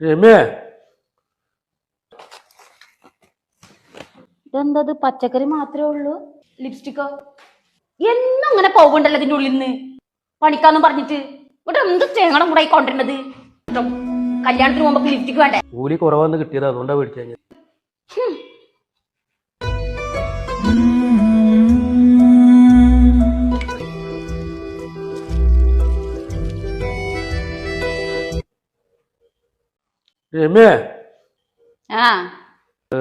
രമ്യേ. ഇതെന്തത്? പച്ചക്കറി മാത്രമേ ഉള്ളൂ? ലിപ്സ്റ്റിക്കോ? എന്നും അങ്ങനെ പോകണ്ടല്ലോ ഇതിന്റെ ഉള്ളിൽ നിന്ന് പണിക്കാന്ന് പറഞ്ഞിട്ട്. ഇവിടെ എന്ത് തേങ്ങണം കൂടെ കൊണ്ടിരുന്നത് കല്യാണത്തിന് പോകുമ്പോ ലിപ്സ്റ്റിക് വേണ്ടേ? കൂലി കുറവാന്ന് കിട്ടിയത് അതുകൊണ്ടാ മേടിച്ചു രമ്യേ. ആ.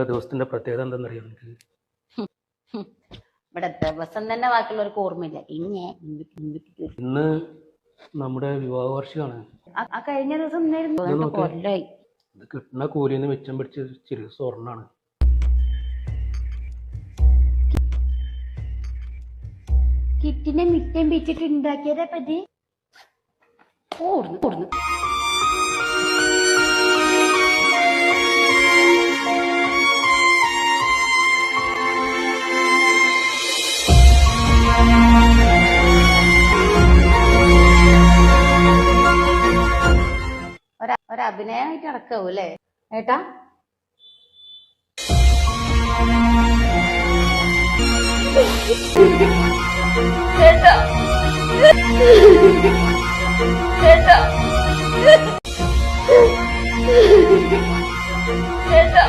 ദിവസത്തിന്റെ പ്രത്യേകത എന്താണെന്നറിയോ എനിക്ക് ഇവിടെ ദിവസം തന്നെ ബാക്കിയുള്ളവർക്ക് ഓർമ്മയില്ല. ഇങ്ങനെ ഇന്ന് നമ്മുടെ വിവാഹ വാർഷികമാണ് ആ- കഴിഞ്ഞ ദിവസം ഇന്നായിരുന്നു. കൊല്ലായി. ഇത് കിട്ടുന്ന കൂലിന്ന് മിച്ചം പിടിച്ച് ചെറിയ സ്വർണാണ്. കിറ്റിനെ മിറ്റം പിച്ചിട്ട് ഉണ്ടാക്കിയതേ പറ്റി ഓടുന്നു ഓടുന്നു. ഒരഭിനയമായിട്ട് നടക്കാവൂ അല്ലേ? ഏട്ടാ? ചേട്ടാ ചേട്ടാ ചേട്ടാ